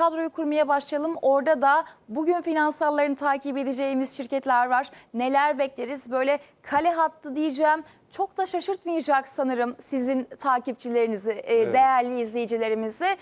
kadroyu kurmaya başlayalım. Orada da bugün finansallarını takip edeceğimiz şirketler var. Neler bekleriz? Böyle kale hattı diyeceğim. Çok da şaşırtmayacak sanırım sizin takipçilerinizi, e, değerli izleyicilerimizi.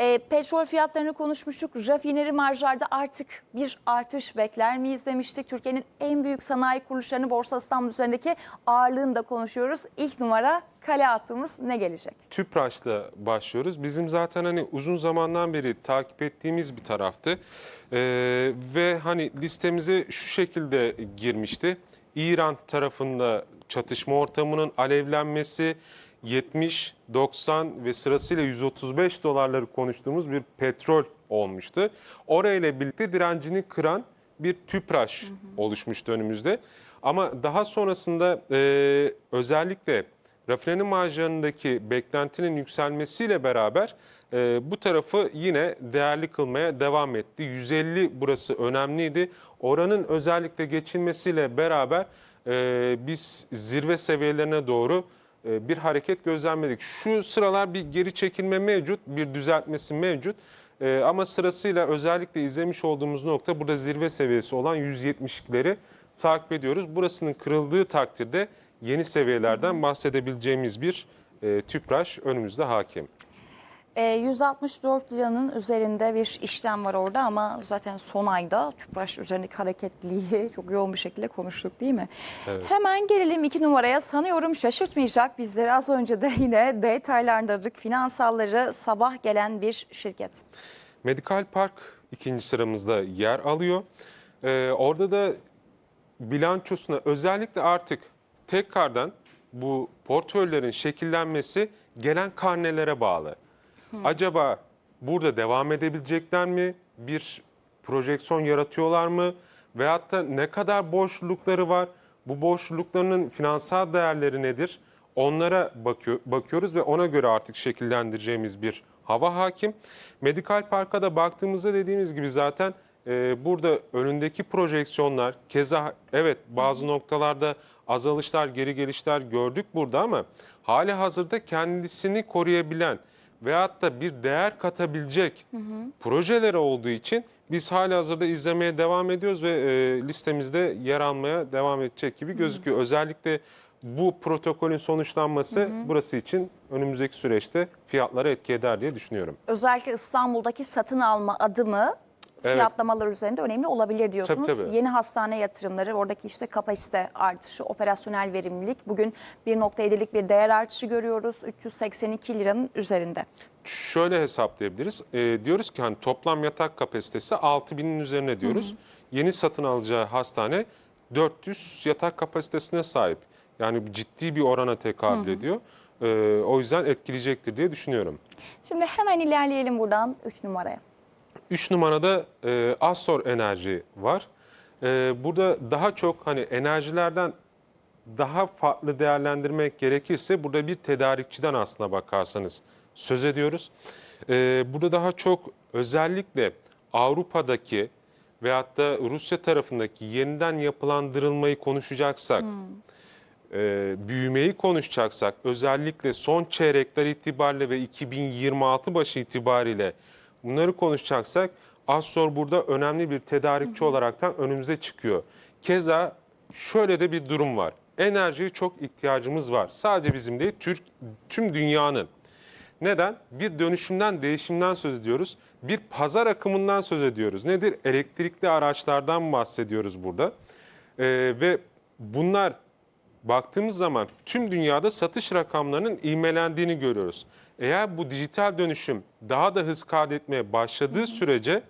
E, petrol fiyatlarını konuşmuştuk. Rafineri marjlarda artık bir artış bekler miyiz demiştik. Türkiye'nin en büyük sanayi kuruluşlarını Borsa İstanbul üzerindeki ağırlığını da konuşuyoruz. İlk numara kale hattımız ne gelecek? Tüpraş'la başlıyoruz. Bizim zaten hani uzun zamandan beri takip ettiğimiz bir taraftı. Ee, ve hani listemize şu şekilde girmişti. İran tarafında çatışma ortamının alevlenmesi 70, 90 ve sırasıyla 135 dolarları konuştuğumuz bir petrol olmuştu. Orayla birlikte direncini kıran bir tüpraş oluşmuştu önümüzde. Ama daha sonrasında e, özellikle Rafineri marjlarındaki beklentinin yükselmesiyle beraber e, bu tarafı yine değerli kılmaya devam etti. 150 burası önemliydi. Oranın özellikle geçilmesiyle beraber e, biz zirve seviyelerine doğru bir hareket gözlemledik. Şu sıralar bir geri çekilme mevcut, bir düzeltmesi mevcut. E, ama sırasıyla özellikle izlemiş olduğumuz nokta burada zirve seviyesi olan 170'leri takip ediyoruz. Burasının kırıldığı takdirde yeni seviyelerden bahsedebileceğimiz bir e, tüpraş önümüzde hakim. E, 164 liranın üzerinde bir işlem var orada ama zaten son ayda Tüpraş üzerindeki hareketliliği çok yoğun bir şekilde konuştuk değil mi? Hemen gelelim iki numaraya. Sanıyorum şaşırtmayacak bizleri az önce de yine detaylandırdık. Finansalları sabah gelen bir şirket. Medikal Park ikinci sıramızda yer alıyor. Ee, orada da bilançosuna özellikle artık tekrardan bu portföylerin şekillenmesi gelen karnelere bağlı. Acaba burada devam edebilecekler mi? Bir projeksiyon yaratıyorlar mı? Veyahut da ne kadar borçlulukları var? Bu borçluluklarının finansal değerleri nedir? Onlara bakıyor, bakıyoruz ve ona göre artık şekillendireceğimiz bir hava hakim. Medikal Park'a da baktığımızda dediğimiz gibi zaten e, burada önündeki projeksiyonlar keza evet bazı noktalarda azalışlar, geri gelişler gördük burada ama hali hazırda kendisini koruyabilen veyahut da bir değer katabilecek projeleri olduğu için biz hali hazırda izlemeye devam ediyoruz ve e, listemizde yer almaya devam edecek gibi gözüküyor. Özellikle bu protokolün sonuçlanması burası için önümüzdeki süreçte fiyatlara etki eder diye düşünüyorum. Özellikle İstanbul'daki satın alma adımı Evet. fiyatlamalar üzerinde önemli olabilir diyorsunuz. Tabii, tabii. Yeni hastane yatırımları, oradaki işte kapasite artışı, operasyonel verimlilik. Bugün 1.7'lik bir değer artışı görüyoruz. 382 liranın üzerinde. Şöyle hesaplayabiliriz. E, diyoruz ki hani toplam yatak kapasitesi 6000'in üzerine diyoruz. Yeni satın alacağı hastane 400 yatak kapasitesine sahip. Yani ciddi bir orana tekabül ediyor. E, o yüzden etkileyecektir diye düşünüyorum. Şimdi hemen ilerleyelim buradan 3 numaraya. 3 numarada e, Astor Enerji var. E, burada daha çok hani enerjilerden daha farklı değerlendirmek gerekirse burada bir tedarikçiden aslına bakarsanız söz ediyoruz. E, burada daha çok özellikle Avrupa'daki veyahut da Rusya tarafındaki yeniden yapılandırılmayı konuşacaksak, e, büyümeyi konuşacaksak özellikle son çeyrekler itibariyle ve 2026 başı itibariyle bunları konuşacaksak Astor burada önemli bir tedarikçi olaraktan önümüze çıkıyor. Keza şöyle de bir durum var. Enerjiye çok ihtiyacımız var. Sadece bizim değil, Türk, tüm dünyanın. Neden? Bir dönüşümden, değişimden söz ediyoruz. Bir pazar akımından söz ediyoruz. Nedir? Elektrikli araçlardan bahsediyoruz burada. Ee, ve bunlar baktığımız zaman tüm dünyada satış rakamlarının ivmelendiğini görüyoruz. Eğer bu dijital dönüşüm daha da hız kaydetmeye başladığı sürece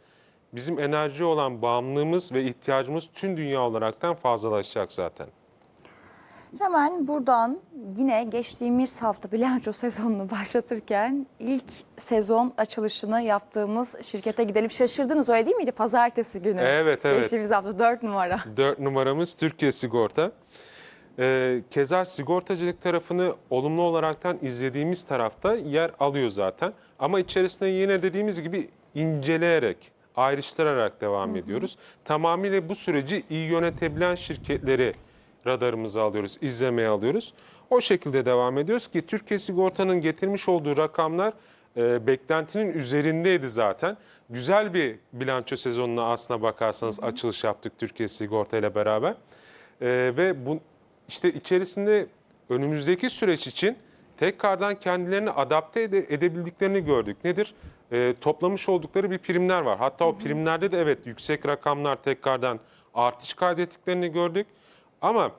bizim enerji olan bağımlılığımız ve ihtiyacımız tüm dünya olaraktan fazlalaşacak zaten. Hemen buradan yine geçtiğimiz hafta bilanço sezonunu başlatırken ilk sezon açılışını yaptığımız şirkete gidelim. Şaşırdınız öyle değil miydi? Pazartesi günü. Evet, evet. Geçtiğimiz hafta 4 numara. 4 numaramız Türkiye Sigorta. Ee, keza sigortacılık tarafını olumlu olaraktan izlediğimiz tarafta yer alıyor zaten. Ama içerisinde yine dediğimiz gibi inceleyerek, ayrıştırarak devam ediyoruz. Tamamıyla bu süreci iyi yönetebilen şirketleri radarımıza alıyoruz, izlemeye alıyoruz. O şekilde devam ediyoruz ki Türkiye Sigorta'nın getirmiş olduğu rakamlar e, beklentinin üzerindeydi zaten. güzel bir bilanço sezonuna aslına bakarsanız açılış yaptık Türkiye Sigorta ile beraber. Ee, ve bu işte içerisinde önümüzdeki süreç için tekrardan kendilerini adapte ede- edebildiklerini gördük. Nedir? Ee, toplamış oldukları bir primler var. Hatta o primlerde de evet yüksek rakamlar tekrardan artış kaydettiklerini gördük. Ama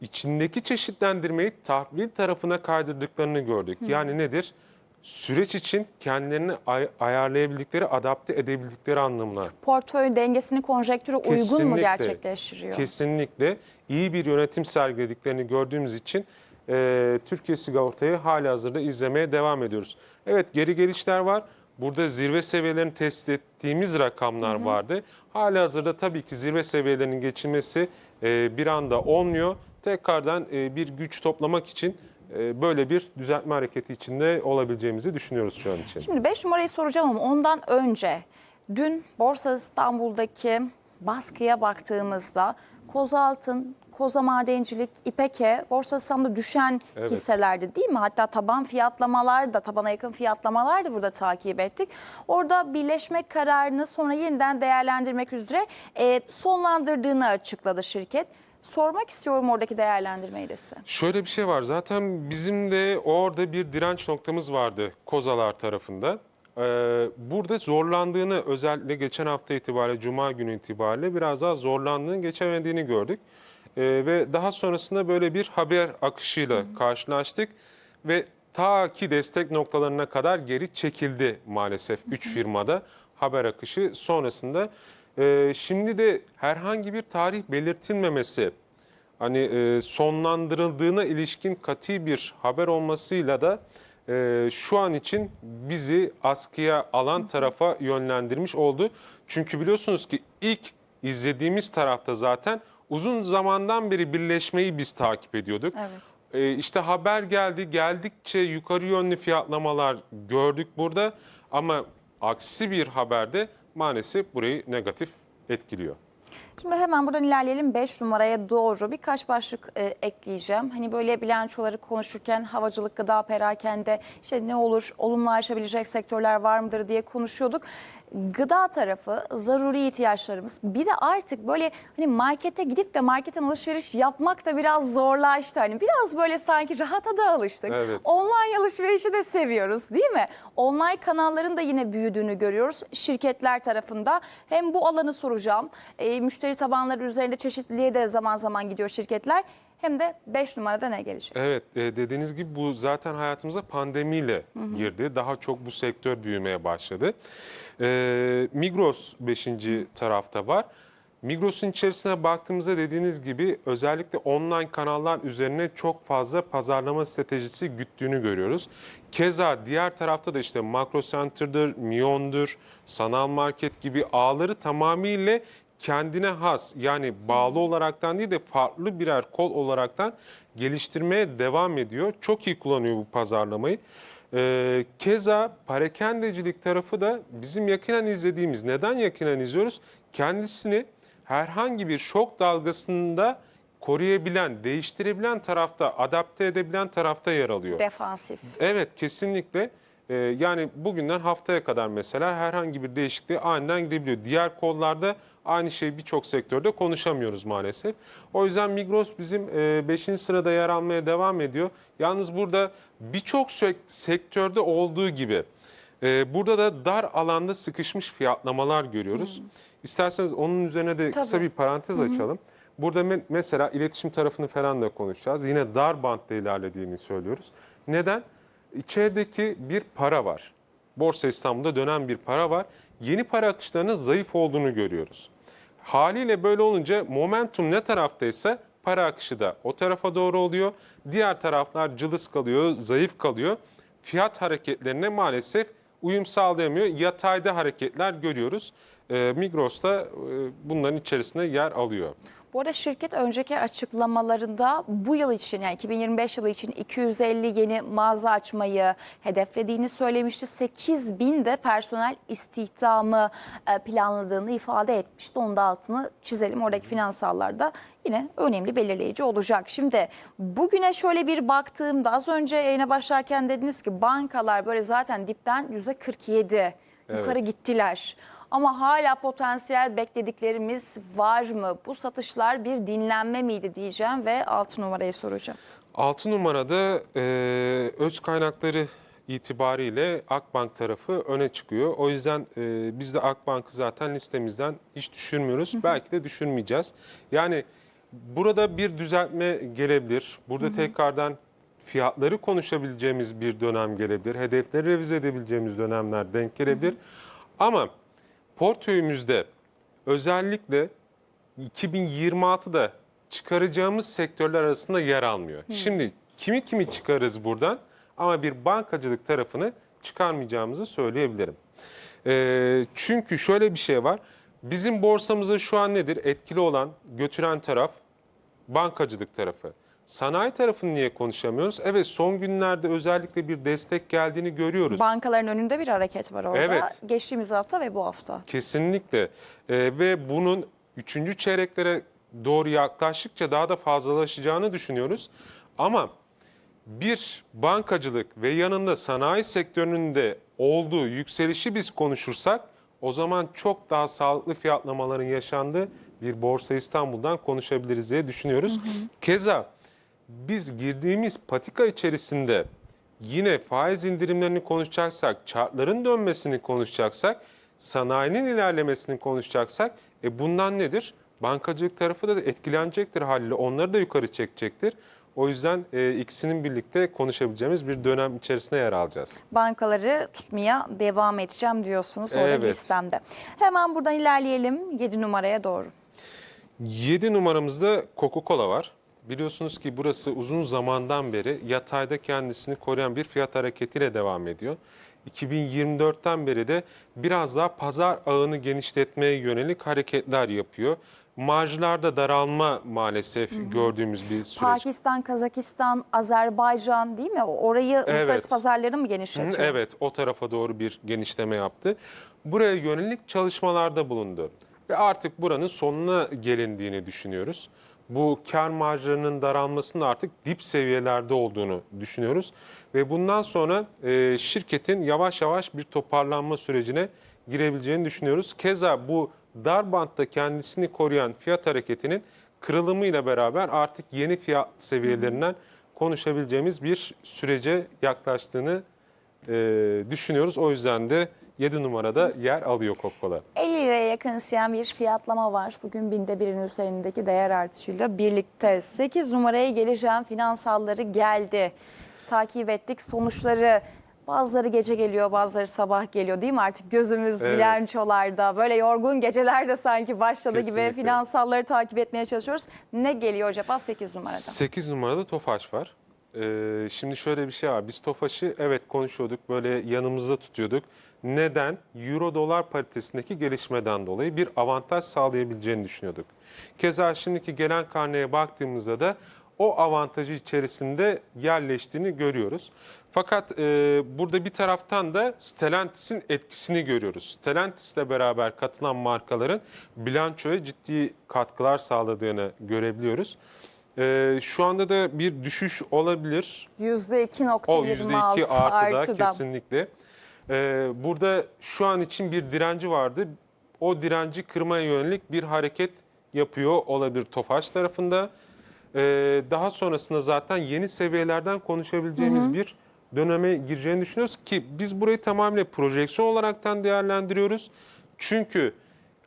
içindeki çeşitlendirmeyi tahvil tarafına kaydırdıklarını gördük. Yani nedir? Süreç için kendilerini ay- ayarlayabildikleri, adapte edebildikleri anlamına Portföy dengesini konjektüre uygun mu gerçekleştiriyor? Kesinlikle iyi bir yönetim sergilediklerini gördüğümüz için e, Türkiye Sigorta'yı hali hazırda izlemeye devam ediyoruz. Evet geri gelişler var. Burada zirve seviyelerini test ettiğimiz rakamlar vardı. Hali hazırda tabii ki zirve seviyelerinin geçilmesi e, bir anda olmuyor. Tekrardan e, bir güç toplamak için e, böyle bir düzeltme hareketi içinde olabileceğimizi düşünüyoruz şu an için. Şimdi 5 numarayı soracağım ama ondan önce dün Borsa İstanbul'daki baskıya baktığımızda Kozaltın, Koza Madencilik, İpek'e Borsa İstanbul'da düşen Evet. hisselerdi değil mi? Hatta taban fiyatlamalar da tabana yakın fiyatlamalar da burada takip ettik. Orada birleşme kararını sonra yeniden değerlendirmek üzere e, sonlandırdığını açıkladı şirket. Sormak istiyorum oradaki değerlendirmeyi de size. Şöyle bir şey var. Zaten bizim de orada bir direnç noktamız vardı Kozalar tarafında. Ee, burada zorlandığını özellikle geçen hafta itibariyle Cuma günü itibariyle biraz daha zorlandığını geçemediğini gördük. Ee, ve daha sonrasında böyle bir haber akışıyla karşılaştık. Ve ta ki destek noktalarına kadar geri çekildi maalesef 3 firmada haber akışı sonrasında. Ee, şimdi de herhangi bir tarih belirtilmemesi hani e, sonlandırıldığına ilişkin kati bir haber olmasıyla da e, şu an için bizi askıya alan tarafa yönlendirmiş oldu. Çünkü biliyorsunuz ki ilk izlediğimiz tarafta zaten uzun zamandan beri birleşmeyi biz takip ediyorduk. Evet. E, işte haber geldi, geldikçe yukarı yönlü fiyatlamalar gördük burada ama aksi bir haberde maalesef burayı negatif etkiliyor. Şimdi hemen buradan ilerleyelim 5 numaraya doğru birkaç başlık e, ekleyeceğim. Hani böyle bilançoları konuşurken havacılık, gıda, perakende işte ne olur olumlu aşabilecek sektörler var mıdır diye konuşuyorduk. Gıda tarafı zaruri ihtiyaçlarımız bir de artık böyle hani markete gidip de marketten alışveriş yapmak da biraz zorlaştı. Hani biraz böyle sanki rahata da alıştık. Evet. Online alışverişi de seviyoruz değil mi? Online kanalların da yine büyüdüğünü görüyoruz şirketler tarafında. Hem bu alanı soracağım. E, müşteri tabanları üzerinde çeşitliliğe de zaman zaman gidiyor şirketler. Hem de 5 numarada ne gelecek? Evet e, dediğiniz gibi bu zaten hayatımıza pandemiyle girdi. Daha çok bu sektör büyümeye başladı. E, Migros 5. tarafta var. Migros'un içerisine baktığımızda dediğiniz gibi özellikle online kanallar üzerine çok fazla pazarlama stratejisi güttüğünü görüyoruz. Keza diğer tarafta da işte Makro Center'dır, Mion'dur, Sanal Market gibi ağları tamamıyla kendine has yani bağlı olaraktan değil de farklı birer kol olaraktan geliştirmeye devam ediyor. Çok iyi kullanıyor bu pazarlamayı. Ee, keza parakendecilik tarafı da bizim yakinen izlediğimiz. Neden yakinen izliyoruz? Kendisini herhangi bir şok dalgasında koruyabilen, değiştirebilen tarafta, adapte edebilen tarafta yer alıyor. Defansif. Evet kesinlikle. Ee, yani bugünden haftaya kadar mesela herhangi bir değişikliğe aniden gidebiliyor. Diğer kollarda aynı şeyi birçok sektörde konuşamıyoruz maalesef. O yüzden Migros bizim 5. sırada yer almaya devam ediyor. Yalnız burada birçok sek- sektörde olduğu gibi e, burada da dar alanda sıkışmış fiyatlamalar görüyoruz. İsterseniz onun üzerine de kısa Tabii. bir parantez açalım. Burada me- mesela iletişim tarafını falan da konuşacağız. Yine dar bantta ilerlediğini söylüyoruz. Neden? İçerideki bir para var. Borsa İstanbul'da dönen bir para var. Yeni para akışlarının zayıf olduğunu görüyoruz. Haliyle böyle olunca momentum ne taraftaysa para akışı da o tarafa doğru oluyor. Diğer taraflar cılız kalıyor, zayıf kalıyor. Fiyat hareketlerine maalesef uyum sağlayamıyor. Yatayda hareketler görüyoruz. Ee, Migros da e, bunların içerisinde yer alıyor. Bu arada şirket önceki açıklamalarında bu yıl için yani 2025 yılı için 250 yeni mağaza açmayı hedeflediğini söylemişti. 8 bin de personel istihdamı e, planladığını ifade etmişti. Onun da altını çizelim. Oradaki finansallarda yine önemli belirleyici olacak. Şimdi bugüne şöyle bir baktığımda az önce yayına başlarken dediniz ki bankalar böyle zaten dipten %47 yukarı Evet. Ama hala potansiyel beklediklerimiz var mı? Bu satışlar bir dinlenme miydi diyeceğim ve 6 numarayı soracağım. 6 numarada e, öz kaynakları itibariyle Akbank tarafı öne çıkıyor. O yüzden e, biz de Akbank'ı zaten listemizden hiç düşürmüyoruz. Belki de düşürmeyeceğiz. Yani burada bir düzeltme gelebilir. Burada tekrardan fiyatları konuşabileceğimiz bir dönem gelebilir. Hedefleri revize edebileceğimiz dönemler denk gelebilir. Ama portföyümüzde özellikle 2026'da çıkaracağımız sektörler arasında yer almıyor. Şimdi kimi kimi çıkarız buradan ama bir bankacılık tarafını çıkarmayacağımızı söyleyebilirim. Ee, çünkü şöyle bir şey var. Bizim borsamıza şu an nedir? Etkili olan, götüren taraf bankacılık tarafı. Sanayi tarafını niye konuşamıyoruz? Evet son günlerde özellikle bir destek geldiğini görüyoruz. Bankaların önünde bir hareket var orada. Evet. Geçtiğimiz hafta ve bu hafta. Kesinlikle Ee, ve bunun üçüncü çeyreklere doğru yaklaştıkça daha da fazlalaşacağını düşünüyoruz. Ama bir bankacılık ve yanında sanayi sektörünün de olduğu yükselişi biz konuşursak o zaman çok daha sağlıklı fiyatlamaların yaşandığı bir Borsa İstanbul'dan konuşabiliriz diye düşünüyoruz. Keza biz girdiğimiz patika içerisinde yine faiz indirimlerini konuşacaksak, çarkların dönmesini konuşacaksak, sanayinin ilerlemesini konuşacaksak e bundan nedir? Bankacılık tarafı da etkilenecektir haliyle. Onları da yukarı çekecektir. O yüzden e, ikisinin birlikte konuşabileceğimiz bir dönem içerisinde yer alacağız. Bankaları tutmaya devam edeceğim diyorsunuz orada Evet. listemde. Hemen buradan ilerleyelim 7 numaraya doğru. 7 numaramızda Coca-Cola var. Biliyorsunuz ki burası uzun zamandan beri yatayda kendisini koruyan bir fiyat hareketiyle devam ediyor. 2024'ten beri de biraz daha pazar ağını genişletmeye yönelik hareketler yapıyor. Marjlarda daralma maalesef gördüğümüz bir süreç. Pakistan, Kazakistan, Azerbaycan değil mi? Orayı uluslararası pazarları mı Hı, genişletiyor? Evet, o tarafa doğru bir genişleme yaptı. Buraya yönelik çalışmalarda bulundu. Ve artık buranın sonuna gelindiğini düşünüyoruz. Bu kar marjlarının daralmasının artık dip seviyelerde olduğunu düşünüyoruz. Ve bundan sonra e, şirketin yavaş yavaş bir toparlanma sürecine girebileceğini düşünüyoruz. Keza bu dar bantta kendisini koruyan fiyat hareketinin kırılımıyla beraber artık yeni fiyat seviyelerinden konuşabileceğimiz bir sürece yaklaştığını e, düşünüyoruz. O yüzden de 7 numarada yer alıyor Coca-Cola. 50 liraya yakınsayan bir fiyatlama var. Bugün binde birin üzerindeki değer artışıyla birlikte. 8 numaraya geleceğim. Finansalları geldi. Takip ettik sonuçları. Bazıları gece geliyor, bazıları sabah geliyor değil mi? Artık gözümüz Evet. bilançolarda, böyle yorgun gecelerde sanki başladı Kesinlikle. gibi finansalları takip etmeye çalışıyoruz. Ne geliyor acaba 8 numarada? 8 numarada Tofaş var. Ee, şimdi şöyle bir şey var. Biz Tofaş'ı evet konuşuyorduk, böyle yanımızda tutuyorduk. Neden? Euro dolar paritesindeki gelişmeden dolayı bir avantaj sağlayabileceğini düşünüyorduk. Keza şimdiki gelen karneye baktığımızda da o avantajı içerisinde yerleştiğini görüyoruz. Fakat e, burada bir taraftan da Stellantis'in etkisini görüyoruz. Stellantis'le beraber katılan markaların bilançoya ciddi katkılar sağladığını görebiliyoruz. E, şu anda da bir düşüş olabilir. O %2.26 %2 artıda artıda. kesinlikle. Ee, burada şu an için bir direnci vardı. O direnci kırmaya yönelik bir hareket yapıyor olabilir Tofaş tarafında. Ee, daha sonrasında zaten yeni seviyelerden konuşabileceğimiz bir döneme gireceğini düşünüyoruz ki biz burayı tamamıyla projeksiyon olaraktan değerlendiriyoruz. Çünkü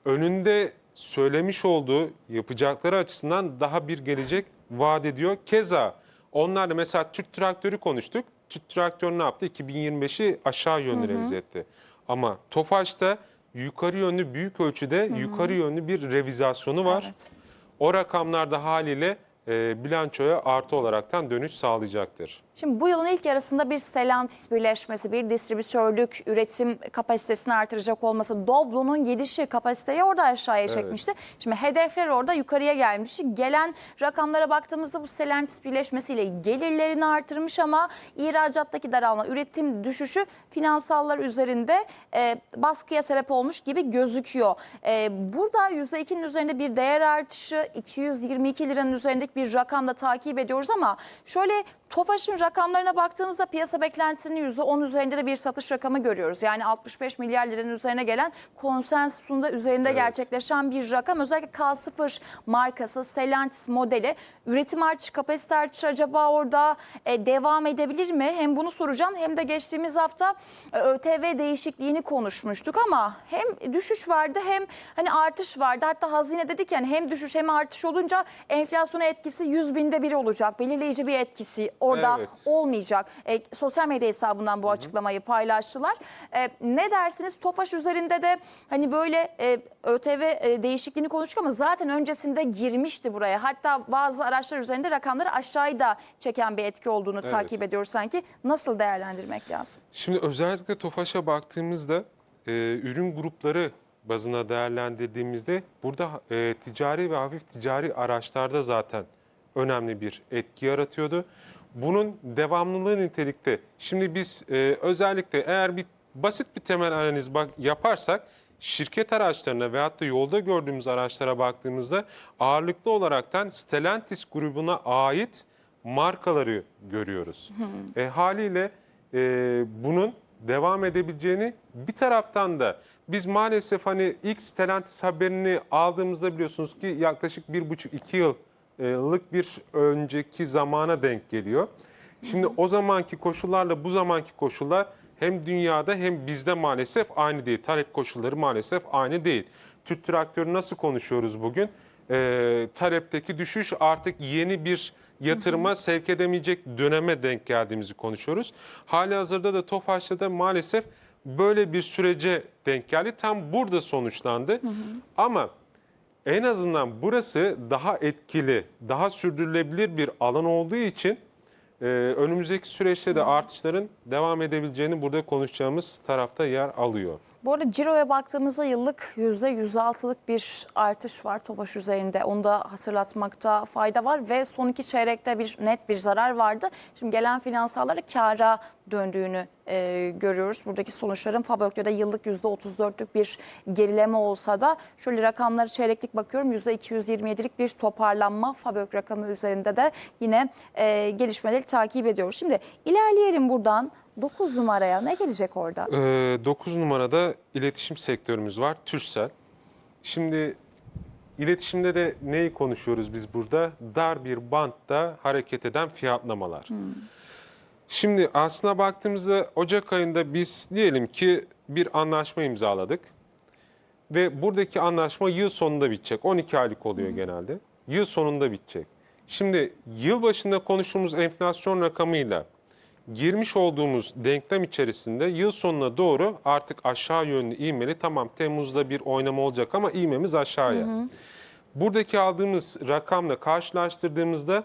önünde söylemiş olduğu yapacakları açısından daha bir gelecek vaat ediyor. Keza onlar da mesela Türk traktörü konuştuk. Türk traktörü ne yaptı? 2025'i aşağı yönlü revize etti. Ama Tofaş'ta yukarı yönlü büyük ölçüde yukarı yönlü bir revizasyonu var. Evet. O rakamlar da haliyle e, bilançoya artı olaraktan dönüş sağlayacaktır. Şimdi bu yılın ilk yarısında bir Stellantis birleşmesi, bir distribütörlük üretim kapasitesini artıracak olması, Doblo'nun gidişi kapasiteyi orada aşağıya çekmişti. Şimdi hedefler orada yukarıya gelmiş. Gelen rakamlara baktığımızda bu Stellantis birleşmesiyle gelirlerini artırmış ama ihracattaki daralma, üretim düşüşü finansallar üzerinde e, baskıya sebep olmuş gibi gözüküyor. E, burada %2'nin üzerinde bir değer artışı, 222 liranın üzerindeki bir rakamla takip ediyoruz ama şöyle Tofaş'ın rakamlarına baktığımızda piyasa beklentisinin %10 üzerinde de bir satış rakamı görüyoruz. Yani 65 milyar liranın üzerine gelen konsensusun da üzerinde gerçekleşen bir rakam. Özellikle K0 markası Stellantis modeli üretim artışı, kapasite artışı acaba orada e, devam edebilir mi? Hem bunu soracağım hem de geçtiğimiz hafta e, ÖTV değişikliğini konuşmuştuk ama hem düşüş vardı hem hani artış vardı. Hatta hazine dedik yani hem düşüş hem artış olunca enflasyona etkisi 100 binde bir olacak. Belirleyici bir etkisi orada Evet. Olmayacak. E, sosyal medya hesabından bu açıklamayı paylaştılar. E, ne dersiniz? Tofaş üzerinde de hani böyle e, ÖTV e, değişikliğini konuştuk ama zaten öncesinde girmişti buraya. Hatta bazı araçlar üzerinde rakamları aşağıya da çeken bir etki olduğunu Evet. takip ediyoruz sanki. Nasıl değerlendirmek lazım? Şimdi özellikle TOFAŞ'a baktığımızda e, ürün grupları bazına değerlendirdiğimizde burada e, ticari ve hafif ticari araçlarda zaten önemli bir etki yaratıyordu. Bunun devamlılığı nitelikte. Şimdi biz e, özellikle eğer bir basit bir temel analiz bak, yaparsak şirket araçlarına veyahut da yolda gördüğümüz araçlara baktığımızda ağırlıklı olaraktan Stellantis grubuna ait markaları görüyoruz. E, haliyle e, bunun devam edebileceğini bir taraftan da biz maalesef hani ilk Stellantis haberini aldığımızda biliyorsunuz ki yaklaşık bir buçuk iki yıllık bir önceki zamana denk geliyor. Şimdi o zamanki koşullarla bu zamanki koşullar hem dünyada hem bizde maalesef aynı değil. Talep koşulları maalesef aynı değil. Türk traktörü nasıl konuşuyoruz bugün? Ee, talepteki düşüş artık yeni bir yatırıma sevk edemeyecek döneme denk geldiğimizi konuşuyoruz. Hali hazırda da TOFAŞ'ta da maalesef böyle bir sürece denk geldi. Tam burada sonuçlandı. Ama en azından burası daha etkili, daha sürdürülebilir bir alan olduğu için e, önümüzdeki süreçte de artışların devam edebileceğini burada konuşacağımız tarafta yer alıyor. Bu arada ciroya baktığımızda yıllık %106'lık bir artış var Tofaş üzerinde. Onu da hatırlatmakta fayda var ve son iki çeyrekte bir net bir zarar vardı. Şimdi gelen finansalları kâra döndüğünü e, görüyoruz. Buradaki sonuçların Fabökçe'de yıllık %34'lük bir gerileme olsa da şöyle rakamları çeyreklik bakıyorum %227'lik bir toparlanma Fabök rakamı üzerinde de yine e, gelişmeleri takip ediyoruz. Şimdi ilerleyelim buradan 9 numaraya ne gelecek orada? 9 numarada iletişim sektörümüz var, Türsel. Şimdi iletişimde de neyi konuşuyoruz biz burada? Dar bir bantta hareket eden fiyatlamalar. Şimdi aslına baktığımızda Ocak ayında biz diyelim ki bir anlaşma imzaladık. Ve buradaki anlaşma yıl sonunda bitecek. 12 aylık oluyor genelde. Yıl sonunda bitecek. Şimdi yıl başında konuştuğumuz enflasyon rakamıyla girmiş olduğumuz denklem içerisinde yıl sonuna doğru artık aşağı yönlü ivmeli tamam Temmuz'da bir oynama olacak ama ivmemiz aşağıya. Buradaki aldığımız rakamla karşılaştırdığımızda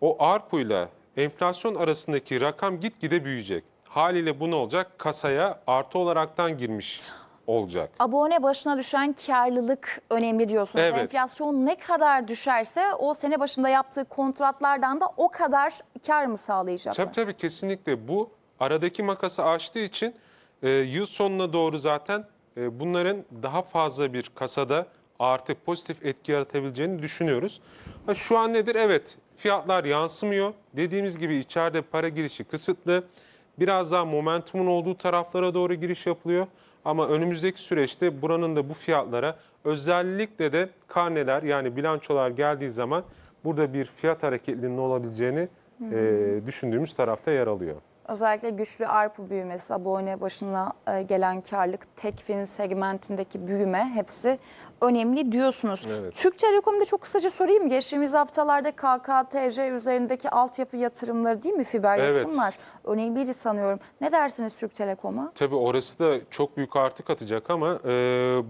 o ARPU ile enflasyon arasındaki rakam gitgide büyüyecek. Haliyle bu ne olacak? Kasaya artı olaraktan girmiş olacak. Abone başına düşen karlılık önemli diyorsunuz. Evet. Enflasyon ne kadar düşerse o sene başında yaptığı kontratlardan da o kadar kar mı sağlayacaklar? Tabii tabii kesinlikle bu aradaki makası aştığı için e, yıl sonuna doğru zaten e, bunların daha fazla bir kasada artı pozitif etki yaratabileceğini düşünüyoruz. Ha, şu an nedir? Evet fiyatlar yansımıyor. Dediğimiz gibi içeride para girişi kısıtlı. Biraz daha momentumun olduğu taraflara doğru giriş yapılıyor. Ama önümüzdeki süreçte buranın da bu fiyatlara özellikle de karneler yani bilançolar geldiği zaman burada bir fiyat hareketliliğinin olabileceğini e, düşündüğümüz tarafta yer alıyor. Özellikle güçlü ARPU büyümesi, abone başına e, gelen karlık, tekfin segmentindeki büyüme hepsi önemli diyorsunuz. Evet. Türk Telekom'da çok kısaca sorayım. Geçtiğimiz haftalarda KKTC üzerindeki altyapı yatırımları değil mi? Fiber Evet. yatırımlar önemliydi sanıyorum. Ne dersiniz Türk Telekom'a? Tabii orası da çok büyük artı katacak ama e,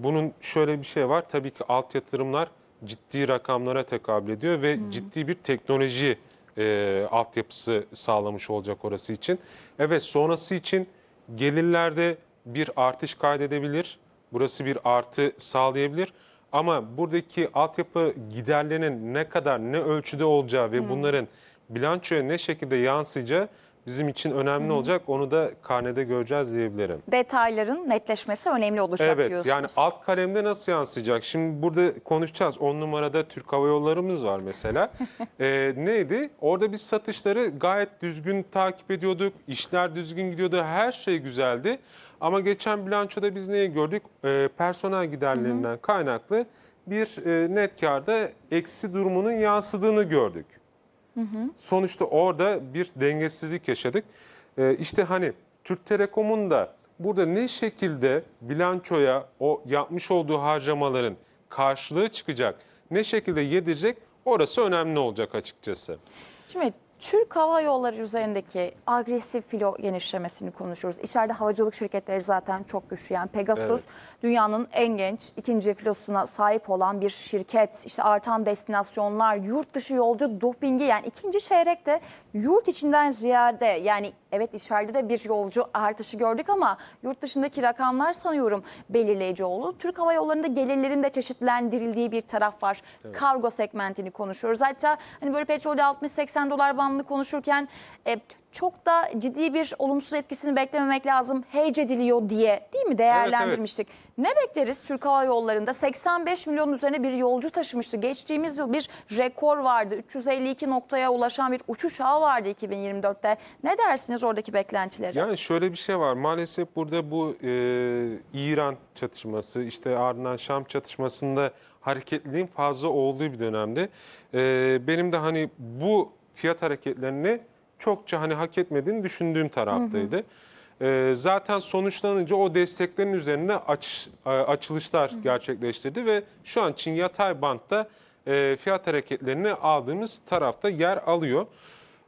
bunun şöyle bir şey var. Tabii ki alt yatırımlar ciddi rakamlara tekabül ediyor ve ciddi bir teknoloji e, altyapısı sağlamış olacak orası için. Evet sonrası için gelirlerde bir artış kaydedebilir. Burası bir artı sağlayabilir. Ama buradaki altyapı giderlerinin ne kadar ne ölçüde olacağı ve bunların bilançoya ne şekilde yansıyacağı bizim için önemli olacak. Onu da karnede göreceğiz diyebilirim. Detayların netleşmesi önemli olacak Evet diyorsunuz. yani alt kalemde nasıl yansıyacak? Şimdi burada konuşacağız. 10 numarada Türk Hava Yollarımız var mesela. Ee, neydi? Orada biz satışları gayet düzgün takip ediyorduk. İşler düzgün gidiyordu. Her şey güzeldi. Ama geçen bilançoda biz neyi gördük? Ee, personel giderlerinden kaynaklı bir e, net karda eksi durumunun yansıdığını gördük. Sonuçta orada bir dengesizlik yaşadık. Ee, işte hani Türk Telekom'un da burada ne şekilde bilançoya o yapmış olduğu harcamaların karşılığı çıkacak, ne şekilde yedirecek orası önemli olacak açıkçası. Şimdi Türk Hava Yolları üzerindeki agresif filo genişlemesini konuşuyoruz. İçeride havacılık şirketleri zaten çok güçlü. Yani Pegasus Evet. dünyanın en genç ikinci filosuna sahip olan bir şirket. İşte artan destinasyonlar, yurt dışı yolcu dopingi yani ikinci çeyrekte yurt içinden ziyade yani evet içeride de bir yolcu artışı gördük ama yurt dışındaki rakamlar sanıyorum belirleyici oldu. Türk Hava Yolları'nda gelirlerin de çeşitlendirildiği bir taraf var. Kargo segmentini konuşuyoruz. Hatta hani böyle petrolde 60-80 dolar bandını konuşurken e, çok da ciddi bir olumsuz etkisini beklememek lazım. Hece ediliyor diye değil mi değerlendirmiştik. Ne bekleriz Türk Hava Yolları'nda 85 milyon üzerine bir yolcu taşımıştı. Geçtiğimiz yıl bir rekor vardı. 352 noktaya ulaşan bir uçuş ağı vardı 2024'te. Ne dersiniz oradaki beklentileri? Yani şöyle bir şey var. Maalesef burada bu e, İran çatışması, işte ardından Şam çatışmasında hareketliliğin fazla olduğu bir dönemde. E, benim de hani bu fiyat hareketlerini çokça hani hak etmediğini düşündüğüm taraftaydı. E, zaten sonuçlanınca o desteklerin üzerine aç, e, açılışlar gerçekleştirdi ve şu an için yatay bantta e, fiyat hareketlerini aldığımız tarafta yer alıyor.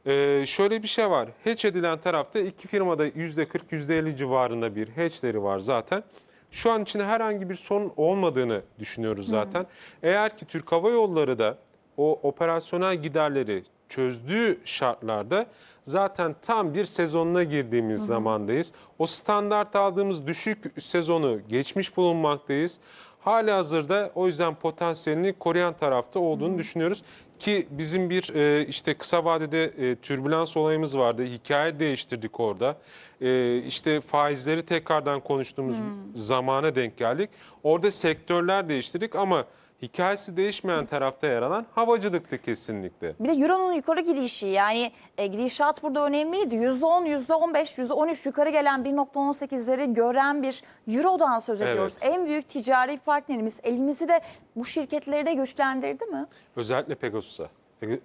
Ee, şöyle bir şey var. Hedge edilen tarafta iki firmada %40, %50 civarında bir hedge'leri var zaten. Şu an için herhangi bir sorun olmadığını düşünüyoruz zaten. Eğer ki Türk Hava Yolları da o operasyonel giderleri çözdüğü şartlarda zaten tam bir sezonuna girdiğimiz zamandayız. O standart aldığımız düşük sezonu geçmiş bulunmaktayız. Hali hazırda o yüzden potansiyelini koruyan tarafta olduğunu düşünüyoruz. Ki bizim bir e, işte kısa vadede e, türbülans olayımız vardı. Hikaye değiştirdik orada. E, işte faizleri tekrardan konuştuğumuz zamana denk geldik. Orada sektörler değiştirdik ama hikayesi değişmeyen tarafta yer alan havacılıktı kesinlikle. Bir de Euro'nun yukarı gidişi yani e, gidişat burada önemliydi. %10, %15, %13 yukarı gelen 1.18'leri gören bir Euro'dan söz Evet. ediyoruz. En büyük ticari partnerimiz elimizi de bu şirketleri de güçlendirdi mi? Özellikle Pegasus'a.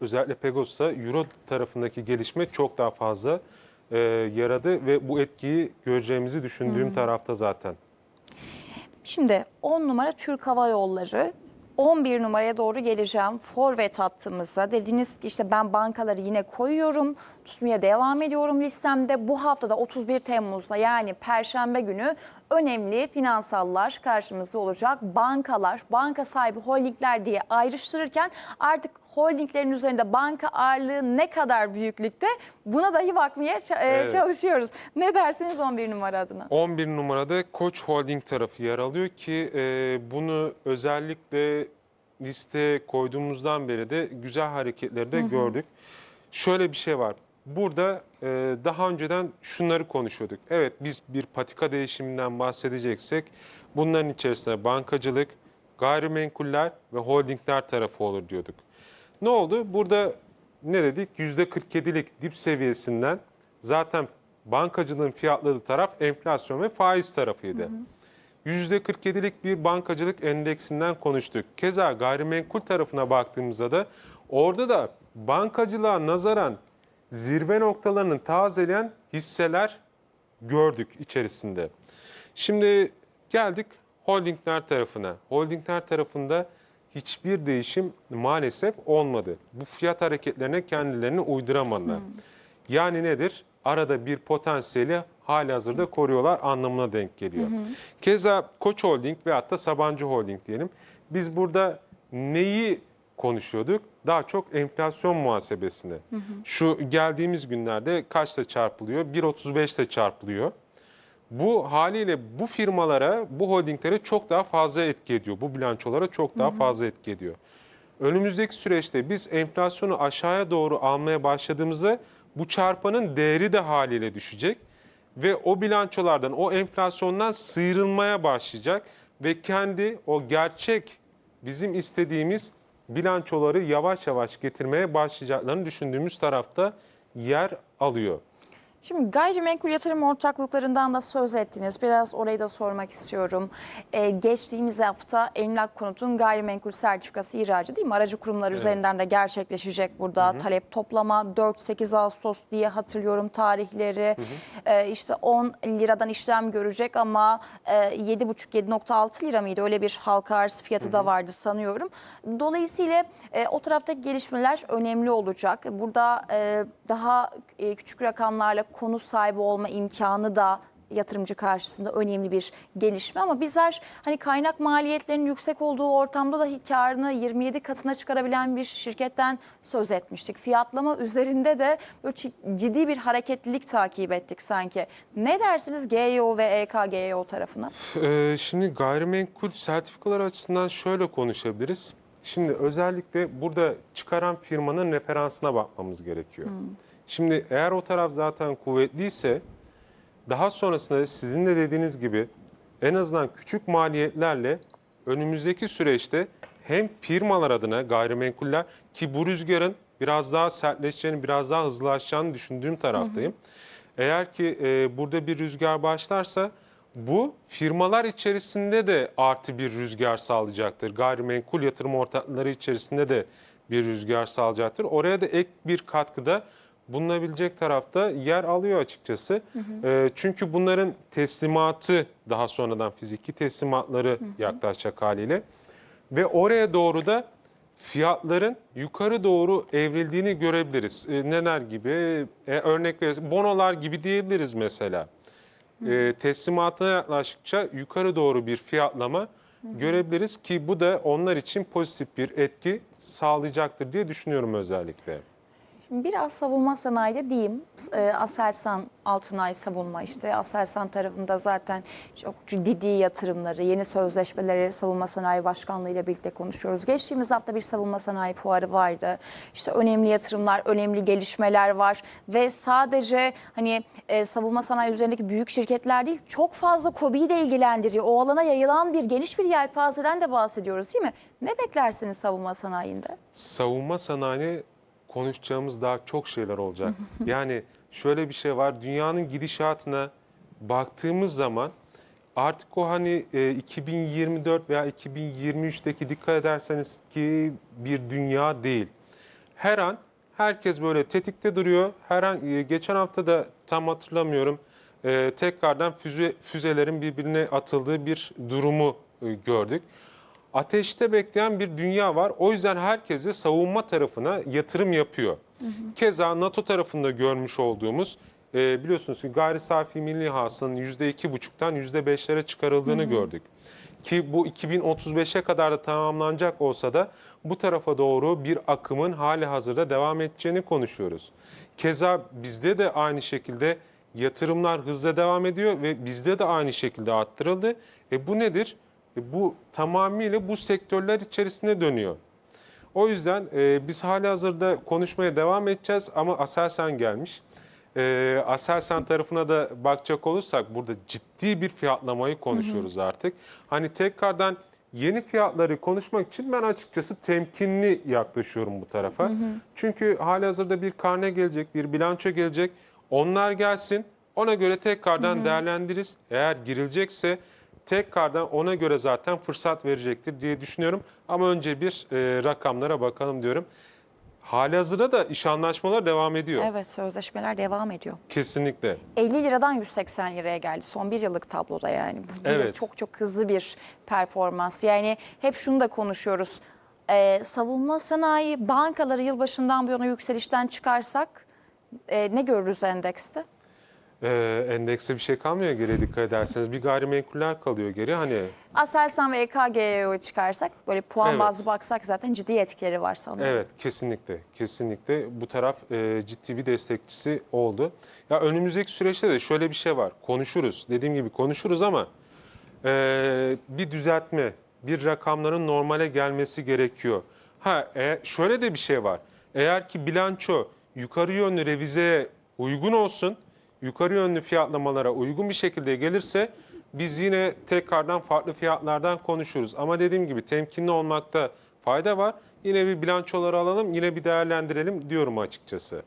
Özellikle Pegasus'a Euro tarafındaki gelişme çok daha fazla e, yaradı ve bu etkiyi göreceğimizi düşündüğüm tarafta zaten. Şimdi 10 numara Türk Hava Yolları. 11 numaraya doğru geleceğim. Forvet hattımıza dediniz ki işte ben bankaları yine koyuyorum. Tutmaya devam ediyorum listemde. Bu haftada 31 Temmuz'da yani Perşembe günü önemli finansallar karşımızda olacak. Bankalar, banka sahibi holdingler diye ayrıştırırken artık holdinglerin üzerinde banka ağırlığı ne kadar büyüklükte buna dahi bakmaya e, Evet. çalışıyoruz. Ne dersiniz 11 numara adına? 11 numarada Koç Holding tarafı yer alıyor ki e, bunu özellikle listeye koyduğumuzdan beri de güzel hareketleri de gördük. Şöyle bir şey var. Burada e, daha önceden şunları konuşuyorduk. Evet biz bir patika değişiminden bahsedeceksek bunların içerisinde bankacılık, gayrimenkuller ve holdingler tarafı olur diyorduk. Ne oldu? Burada ne dedik? %47'lik dip seviyesinden zaten bankacılığın fiyatladığı taraf enflasyon ve faiz tarafıydı. %47'lik bir bankacılık endeksinden konuştuk. Keza gayrimenkul tarafına baktığımızda da orada da bankacılığa nazaran zirve noktalarını tazeleyen hisseler gördük içerisinde. Şimdi geldik holdingler tarafına. Holdingler tarafında hiçbir değişim maalesef olmadı. Bu fiyat hareketlerine kendilerini uyduramadılar. Yani nedir? Arada bir potansiyeli hali hazırda koruyorlar anlamına denk geliyor. Keza Koç Holding veyahut da Sabancı Holding diyelim. Biz burada neyi konuşuyorduk? Daha çok enflasyon muhasebesini. Şu geldiğimiz günlerde kaçta çarpılıyor? 1.35'te çarpılıyor. Bu haliyle bu firmalara, bu holdinglere çok daha fazla etki ediyor. Bu bilançolara çok daha fazla etki ediyor. Önümüzdeki süreçte biz enflasyonu aşağıya doğru almaya başladığımızda bu çarpanın değeri de haliyle düşecek ve o bilançolardan, o enflasyondan sıyrılmaya başlayacak ve kendi o gerçek bizim istediğimiz bilançoları yavaş yavaş getirmeye başlayacaklarını düşündüğümüz tarafta yer alıyor. Şimdi gayrimenkul yatırım ortaklıklarından da söz ettiniz. Biraz orayı da sormak istiyorum. Ee, geçtiğimiz hafta Emlak Konut'un gayrimenkul sertifikası ihracı değil mi? Aracı kurumlar üzerinden de gerçekleşecek burada. Talep toplama 4-8 Ağustos diye hatırlıyorum tarihleri. Ee, işte 10 liradan işlem görecek ama e, 7,5-7,6 lira mıydı? Öyle bir halka arz fiyatı da vardı sanıyorum. Dolayısıyla e, o taraftaki gelişmeler önemli olacak. Burada e, daha e, küçük rakamlarla konu sahibi olma imkanı da yatırımcı karşısında önemli bir gelişme ama bizler hani kaynak maliyetlerinin yüksek olduğu ortamda da karını 27 katına çıkarabilen bir şirketten söz etmiştik. Fiyatlama üzerinde de böyle ciddi bir hareketlilik takip ettik sanki. Ne dersiniz GEO ve EKGEO tarafına? Ee, şimdi gayrimenkul sertifikalar açısından şöyle konuşabiliriz. Şimdi özellikle burada çıkaran firmanın referansına bakmamız gerekiyor. Şimdi eğer o taraf zaten kuvvetliyse daha sonrasında sizin de dediğiniz gibi en azından küçük maliyetlerle önümüzdeki süreçte hem firmalar adına gayrimenkuller ki bu rüzgarın biraz daha sertleşeceğini, biraz daha hızlaşacağını düşündüğüm taraftayım. Eğer ki e, burada bir rüzgar başlarsa bu firmalar içerisinde de artı bir rüzgar sağlayacaktır. Gayrimenkul yatırım ortakları içerisinde de bir rüzgar sağlayacaktır. Oraya da ek bir katkıda bulunabilecek tarafta yer alıyor açıkçası. E, çünkü bunların teslimatı daha sonradan fiziki teslimatları yaklaşacak haliyle. Ve oraya doğru da fiyatların yukarı doğru evrildiğini görebiliriz. E, neler gibi? E, örnek veririz. Bonolar gibi diyebiliriz mesela. E, teslimatına yaklaştıkça yukarı doğru bir fiyatlama görebiliriz ki bu da onlar için pozitif bir etki sağlayacaktır diye düşünüyorum özellikle. Biraz savunma sanayide diyeyim. E, Aselsan Altınay savunma işte. Aselsan tarafında zaten çok ciddi yatırımları, yeni sözleşmeleri savunma sanayi başkanlığı ile birlikte konuşuyoruz. Geçtiğimiz hafta bir savunma sanayi fuarı vardı. İşte önemli yatırımlar, önemli gelişmeler var ve sadece hani e, savunma sanayi üzerindeki büyük şirketler değil, çok fazla KOBİ'yi de ilgilendiriyor. O alana yayılan bir geniş bir yelpazeden de bahsediyoruz değil mi? Ne beklersiniz savunma sanayinde? savunma sanayi konuşacağımız daha çok şeyler olacak. yani şöyle bir şey var. Dünyanın gidişatına baktığımız zaman artık o hani e, 2024 veya 2023'teki dikkat ederseniz ki bir dünya değil. Her an herkes böyle tetikte duruyor. Her an e, geçen hafta da tam hatırlamıyorum. e, tekrardan füze, füzelerin birbirine atıldığı bir durumu e, gördük ateşte bekleyen bir dünya var. O yüzden herkes de savunma tarafına yatırım yapıyor. Keza NATO tarafında görmüş olduğumuz e, biliyorsunuz ki gayri safi milli hasılanın %2,5'tan %5'lere çıkarıldığını gördük. Ki bu 2035'e kadar da tamamlanacak olsa da bu tarafa doğru bir akımın hali hazırda devam edeceğini konuşuyoruz. Keza bizde de aynı şekilde yatırımlar hızla devam ediyor ve bizde de aynı şekilde arttırıldı. E bu nedir? E bu tamamıyla bu sektörler içerisine dönüyor. O yüzden e, biz hali hazırda konuşmaya devam edeceğiz ama Aselsan gelmiş. E, Aselsan tarafına da bakacak olursak burada ciddi bir fiyatlamayı konuşuyoruz artık. Hani tekrardan yeni fiyatları konuşmak için ben açıkçası temkinli yaklaşıyorum bu tarafa. Çünkü hali hazırda bir karne gelecek, bir bilanço gelecek. Onlar gelsin, ona göre tekrardan değerlendiririz. Eğer girilecekse tekrardan ona göre zaten fırsat verecektir diye düşünüyorum. Ama önce bir e, rakamlara bakalım diyorum. Halihazırda da iş anlaşmaları devam ediyor. Evet sözleşmeler devam ediyor. Kesinlikle. 50 liradan 180 liraya geldi. Son bir yıllık tabloda yani. Bu Evet. çok çok hızlı bir performans. Yani hep şunu da konuşuyoruz. Ee, savunma sanayi bankaları yılbaşından bu yana yükselişten çıkarsak e, ne görürüz endekste? Ee, endekste bir şey kalmıyor geriye dikkat ederseniz. Bir gayrimenkuller kalıyor geri. Hani Aselsan ve EKG'ye çıkarsak böyle puan Evet. bazlı baksak zaten ciddi etkileri var sanırım. Evet kesinlikle kesinlikle bu taraf e, ciddi bir destekçisi oldu. Ya önümüzdeki süreçte de şöyle bir şey var. Konuşuruz. Dediğim gibi konuşuruz ama e, bir düzeltme, bir rakamların normale gelmesi gerekiyor. Ha e, şöyle de bir şey var. Eğer ki bilanço yukarı yönlü revizeye uygun olsun, yukarı yönlü fiyatlamalara uygun bir şekilde gelirse biz yine tekrardan farklı fiyatlardan konuşuruz. Ama dediğim gibi temkinli olmakta fayda var. Yine bir bilançoları alalım, yine bir değerlendirelim diyorum açıkçası.